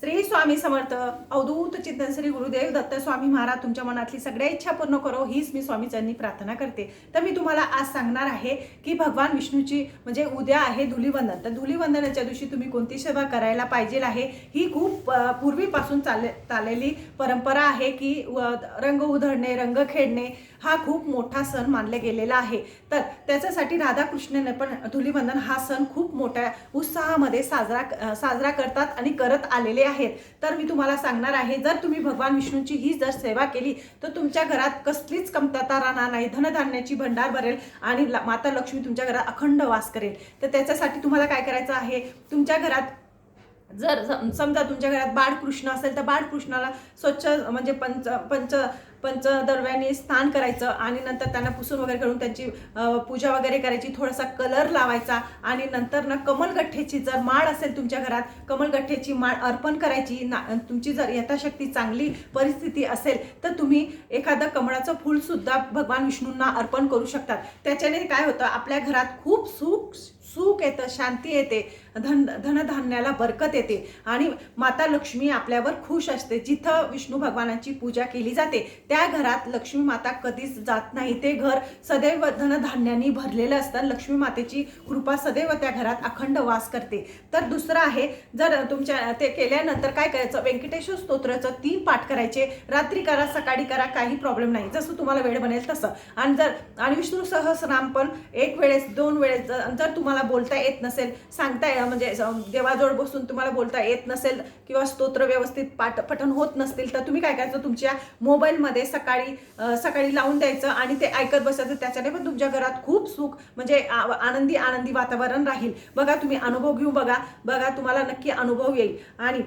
श्री स्वामी समर्थ अवधूत चिंतन श्री गुरुदेव दत्त स्वामी महाराज तुमच्या मनातली सगळ्या इच्छा पूर्ण करो हीच मी स्वामीच्यांनी प्रार्थना करते. तर मी तुम्हाला आज सांगणार आहे की भगवान विष्णूची म्हणजे उद्या आहे धुलीवंदन. तर धुलीवंदनाच्या दिवशी तुम्ही कोणती सेवा करायला पाहिजे आहे ही खूप पूर्वीपासून चाल चाललेली परंपरा आहे की व- रंग उधळणे रंग खेळणे हा खूप मोठा सण मानला गेलेला आहे. तर त्याच्यासाठी राधाकृष्णने पण धुलीवंदन हा सण खूप मोठ्या उत्साहामध्ये साजरा साजरा करतात आणि करत आलेले आहेत. तर मी तुम्हाला सांगणार आहे जर तुम्ही भगवान विष्णूची ही जर सेवा केली तर तुमच्या घरात कसलीच कमतरता राहणार नाही. धनधान्याची भंडार भरेल आणि ल- माता लक्ष्मी तुमच्या घरात अखंड वास करेल. तर त्याच्यासाठी तुम्हाला काय करायचं आहे? तुमच्या घरात जर समजा तुमच्या घरात बाळकृष्ण असेल तर बाळकृष्णाला स्वच्छ म्हणजे पंच पंच पंचदर्व्याने स्नान करायचं आणि नंतर त्यांना पुसून वगैरे करून त्यांची पूजा वगैरे करायची थोडासा कलर लावायचा आणि नंतर ना कमलगठ्ठेची जर माळ असेल तुमच्या घरात कमलगठ्ठेची माळ अर्पण करायची ना तुमची जर यथाशक्ती चांगली परिस्थिती असेल तर तुम्ही एखादं कमळाचं फूलसुद्धा भगवान विष्णूंना अर्पण करू शकतात. त्याच्याने काय होतं आपल्या घरात खूप सुख सुख येतं शांती येते धन धनधान्याला बरकत येते आणि माता लक्ष्मी आपल्यावर खुश असते. जिथं विष्णू भगवानाची पूजा केली जाते त्या घरात लक्ष्मी माता कधीच जात नाही. ते घर सदैव धनधान्यांनी भरलेलं असतं. लक्ष्मी मातेची कृपा सदैव त्या घरात अखंड वास करते. तर दुसरं आहे जर तुमच्या ते केल्यानंतर काय करायचं? व्यंकटेश्वर स्तोत्राचं तीन पाठ करायचे. रात्री करा सकाळी करा काही प्रॉब्लेम नाही. जसं तुम्हाला वेळ बनेल तसं. आणि जर आणि विष्णू सहस्रनाम पण एक वेळेस दोन वेळेस जर जर तुम्हाला बोलता बोलता येत नसेल सांगता म्हणजे देवाजवळ बसून तुम्हाला बोलता येत नसेल किंवा स्तोत्र व्यवस्थित पाठ पठण होत नसतील तर तुम्ही काय करायचं? तुमच्या मोबाईलमध्ये सकाळी सकाळी लावून द्यायचं आणि ते ऐकत बसायचं. त्याच्याने पण तुमच्या घरात खूप सुख म्हणजे आ- आनंदी आनंदी वातावरण राहील. बघा तुम्ही अनुभव घेऊ बघा. बघा तुम्हाला नक्की अनुभव येईल. आणि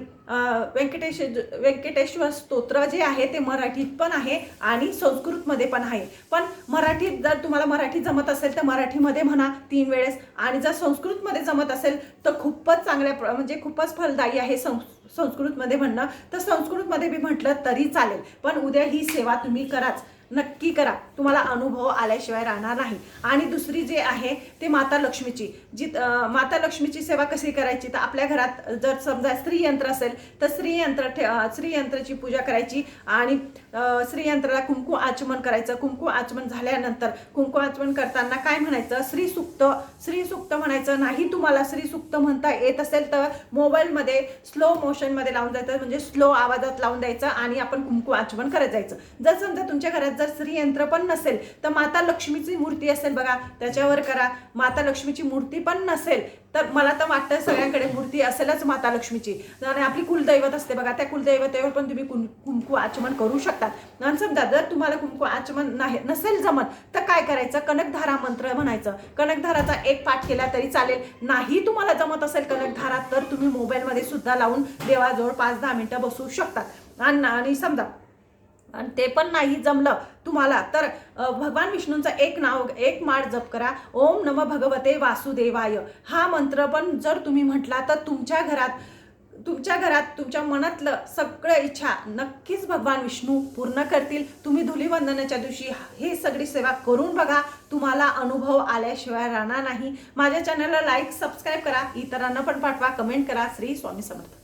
व्यंकटेश व्यंकटेश्वर स्तोत्र जे आहे ते मराठीत पण आहे आणि संस्कृतमध्ये पण आहे. पण मराठीत जर तुम्हाला मराठी जमत असेल तर मराठीमध्ये म्हणा तीन वेळेस. आणि जर संस्कृतमध्ये जमत असेल तर खूपच चांगल्या प्र- म्हणजे खूपच फलदायी आहे संस् संस्कृतमध्ये म्हणणं. तर संस्कृतमध्ये मी म्हटलं तरी चालेल. पण उद्या ही सेवा तुम्ही कराच. नक्की करा. तुम्हाला अनुभव आल्याशिवाय राहणार नाही. आणि दुसरी जे आहे ते माता लक्ष्मीची. जी माता लक्ष्मीची सेवा कशी करायची? तर आपल्या घरात जर समजा स्त्रीयंत्र असेल तर स्त्रीयंत्र ठे स्त्रीयंत्राची पूजा करायची. आणि स्त्रीयंत्राला कुंकू आचमन करायचं. कुंकू आचमन झाल्यानंतर कुंकू आचमन करताना काय म्हणायचं? श्री सुक्त. सुक्त म्हणायचं नाही तुम्हाला. श्री सुक्त म्हणता येत असेल तर मोबाईलमध्ये स्लो मोशनमध्ये लावून जायचं. म्हणजे स्लो आवाजात लावून द्यायचं आणि आपण कुंकू आचमन करत जायचं. जर समजा तुमच्या घरात जर स्त्री यंत्र पण नसेल तर माता लक्ष्मीची मूर्ती असेल बघा. त्याच्यावर करा. माता लक्ष्मीची मूर्ती पण नसेल तर मला तर वाटतं सगळ्यांकडे मूर्ती असेलच माता लक्ष्मीची. आणि आपली कुलदैवत असते बघा त्या कुलदैवतेवर पण तुम्ही कुं कुंकू आचमन करू शकतात आणि समजा जर तुम्हाला कुंकू आचमन नाही नसेल जमत तर काय करायचं? कनकधारा मंत्र म्हणायचं. कनकधाराचा एक पाठ केला तरी चालेल. नाही तुम्हाला जमत असेल कनकधारा तर तुम्ही मोबाईलमध्ये सुद्धा लावून देवाजवळ पाच दहा मिनटं बसू शकतात आणि समजा आणि ते पण नाही जमलं तुम्हाला. तर भगवान विष्णूंचं एक नाव एक माळ जप करा. ओम नम भगवते वासुदेवाय. हा मंत्र पण जर तुम्ही म्हटला तर तुमच्या घरात तुमच्या घरात तुमच्या मनातलं सगळं इच्छा नक्कीच भगवान विष्णू पूर्ण करतील. तुम्ही धुलीवंदनाच्या दिवशी हे सगळी सेवा करून बघा. तुम्हाला अनुभव आल्याशिवाय राहणार नाही. माझ्या चॅनलला लाईक सबस्क्राईब करा. इतरांना पण पाठवा. कमेंट करा. श्री स्वामी समर्थ.